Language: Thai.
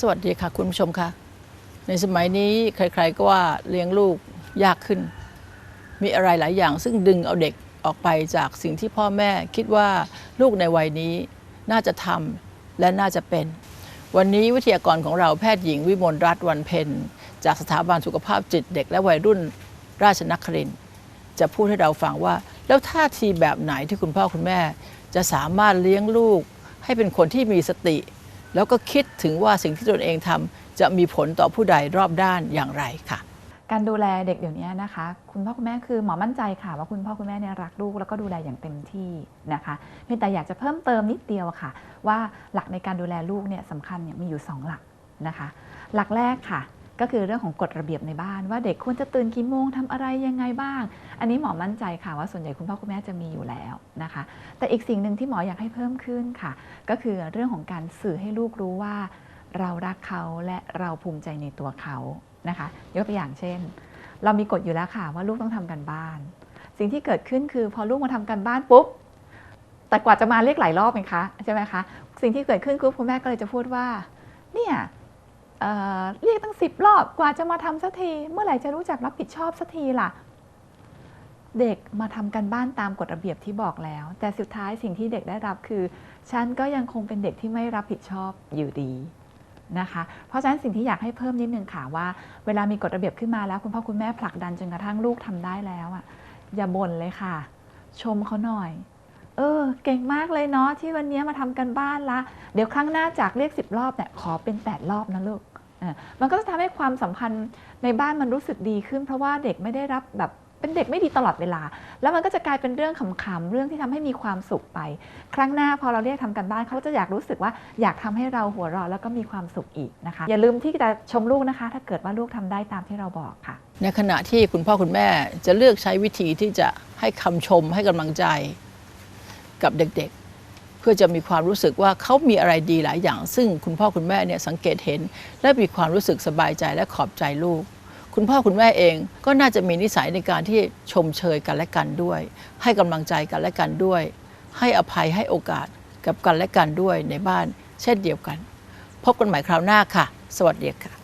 สวัสดีค่ะ คุณผู้ชมค่ะในสมัยนี้ใครๆก็ว่าเลี้ยงลูกยากขึ้น มีอะไรหลายอย่าง ซึ่งดึงเอาเด็กออกไปจากสิ่งที่พ่อแม่คิดว่าลูกในวัยนี้น่าจะทำและน่าจะเป็น วันนี้วิทยากรของเราแพทย์หญิงวิมลรัตน์วันเพ็ญจากสถาบันสุขภาพจิตเด็กและวัยรุ่นราชนครินจะพูดให้เราฟังว่า แล้วท่าทีแบบไหนที่คุณพ่อคุณแม่ จะสามารถเลี้ยงลูกให้เป็นคนที่มีสติ แล้วก็คิดถึงว่าสิ่งที่ตนเองทำจะมีผลต่อผู้ใดรอบด้านอย่างไรค่ะ การดูแลเด็กเดี๋ยวนี้นะคะ คุณพ่อคุณแม่คือหมอมั่นใจค่ะ ว่าคุณพ่อคุณแม่เนี่ยรักลูกแล้วก็ดูแลอย่างเต็มที่นะคะเพียงแต่อยากจะเพิ่มเติมนิดเดียวค่ะ ว่าหลักในการดูแลลูกเนี่ยสำคัญเนี่ยมีอยู่ 2 หลักนะคะ หลักแรกค่ะ ก็คือเรื่องของกฎระเบียบในบ้าน ว่าเด็กควรจะตื่นกี่โมงทำอะไรยังไงบ้าง อันนี้หมอมั่นใจค่ะว่าส่วนใหญ่คุณพ่อคุณแม่จะมีอยู่แล้วนะคะ แต่อีกสิ่งหนึ่งที่หมออยากให้เพิ่มขึ้นค่ะ ก็คือเรื่องของการสื่อให้ลูกรู้ว่า เรารักเขาและเราภูมิใจในตัวเขานะคะ ยกตัวอย่างเช่น เรามีกฎอยู่แล้วค่ะว่าลูกต้องทำกันบ้าน สิ่งที่เกิดขึ้นคือพอลูกมาทำกันบ้านปุ๊บแต่กว่าจะมาเรียกหลายรอบไหมคะใช่ไหมคะสิ่งที่เกิดขึ้นคือคุณแม่ก็เลยจะพูดว่าเนี่ย เเรียกตั้งสิบรอบกว่าจะมาทำสักที เมื่อไหร่จะรู้จักรับผิดชอบสักทีล่ะ เด็กมาทำกันบ้านตามกฎระเบียบที่บอกแล้ว แต่สุดท้ายสิ่งที่เด็กได้รับคือ ฉันก็ยังคงเป็นเด็กที่ไม่รับผิดชอบอยู่ดีนะคะ เพราะฉะนั้นสิ่งที่อยากให้เพิ่มนิดนึงค่ะว่า เวลามีกฎระเบียบขึ้นมาแล้ว คุณพ่อคุณแม่ผลักดันจนกระทั่งลูกทำได้แล้วอะอย่าบ่นเลยค่ะ ชมเขาหน่อย เออ เก่งมากเลยเนาะที่วันนี้มาทำกันบ้านละ เดี๋ยวครั้งหน้าจากเรียกสิบรอบเนี่ยขอเป็นแปดรอบนะลูก มันก็จะทำให้ความสัมพันธ์ในบ้านมันรู้สึกดีขึ้น เพราะว่าเด็กไม่ได้รับแบบเป็นเด็กไม่ดีตลอดเวลา แล้วมันก็จะกลายเป็นเรื่องขำๆเรื่องที่ทำให้มีความสุขไป ครั้งหน้าพอเราเรียกทำกันบ้านเขาจะอยากรู้สึกว่าอยากทำให้เราหัวเราะแล้วก็มีความสุขอีกนะคะ อย่าลืมที่จะชมลูกนะคะ ถ้าเกิดว่าลูกทำได้ตามที่เราบอกค่ะ ในขณะที่คุณพ่อคุณแม่จะเลือกใช้วิธีที่จะให้คำชมให้กำลังใจกับเด็กๆ เพื่อจะมีความรู้สึกว่าเขามีอะไรดีหลายอย่าง ซึ่งคุณพ่อคุณแม่เนี่ยสังเกตเห็น และมีความรู้สึกสบายใจและขอบใจลูก คุณพ่อคุณแม่เองก็น่าจะมีนิสัยในการที่ชมเชยกันและกันด้วย ให้กำลังใจกันและกันด้วย ให้อภัยให้โอกาสกับกันและกันด้วยในบ้าน เช่นเดียวกัน พบกันใหม่คราวหน้าค่ะ สวัสดีค่ะ